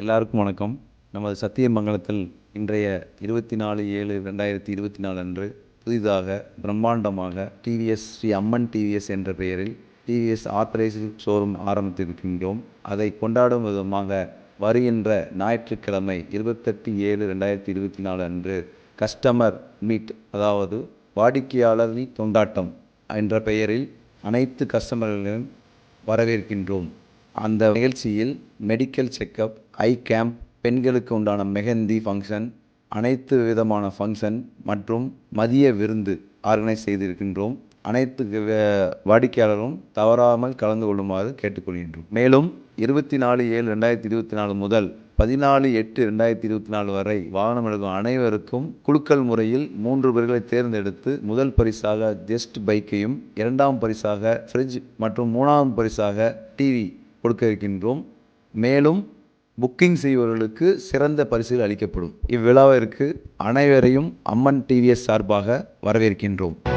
எல்லாருக்கும் வணக்கம். நமது சத்தியமங்கலத்தில் இன்றைய இருபத்தி நாலு ஏழு ரெண்டாயிரத்தி இருபத்தி நாலு அன்று புதிதாக பிரம்மாண்டமாக டிவிஎஸ் ஸ்ரீ அம்மன் டிவிஎஸ் என்ற பெயரில் டிவிஎஸ் ஆத்தரைஸ்டு ஷோரூம் ஆரம்பித்திருக்கின்றோம். அதை கொண்டாடும் விதமாக வருகின்ற ஞாயிற்றுக்கிழமை இருபத்தெட்டு ஏழு ரெண்டாயிரத்தி இருபத்தி நாலு அன்று கஸ்டமர் மீட் அதாவது வாடிக்கையாளர் கொண்டாட்டம் என்ற பெயரில் அனைத்து கஸ்டமர்களையும் வரவேற்கின்றோம். அந்த நிகழ்ச்சியில் மெடிக்கல் செக்கப் ஐ கேம்ப் பெண்களுக்கு உண்டான மெஹந்தி ஃபங்க்ஷன் அனைத்து விதமான ஃபங்க்ஷன் மற்றும் மதிய விருந்து ஆர்கனைஸ் செய்திருக்கின்றோம். அனைத்து வாடிக்கையாளரும் தவறாமல் கலந்து கொள்ளுமாறு கேட்டுக்கொள்கின்றோம். மேலும் இருபத்தி நாலு ஏழு ரெண்டாயிரத்தி இருபத்தி நாலு முதல் பதினாலு எட்டு ரெண்டாயிரத்தி இருபத்தி நாலு வரை வாகனம் எடுக்கும் அனைவருக்கும் குலுக்கல் முறையில் மூன்று பேர்களை தேர்ந்தெடுத்து முதல் பரிசாக ஜெஸ்ட் பைக்கையும் இரண்டாம் பரிசாக ஃப்ரிட்ஜ் மற்றும் மூணாம் பரிசாக டிவி கொடுக்க இருக்கின்றோம். மேலும் புக்கிங் செய்பவர்களுக்கு சிறந்த பரிசுகள் அளிக்கப்படும். இவ்விழாவிற்கு அனைவரையும் அம்மன் டிவிஎஸ் சார்பாக வரவேற்கின்றோம்.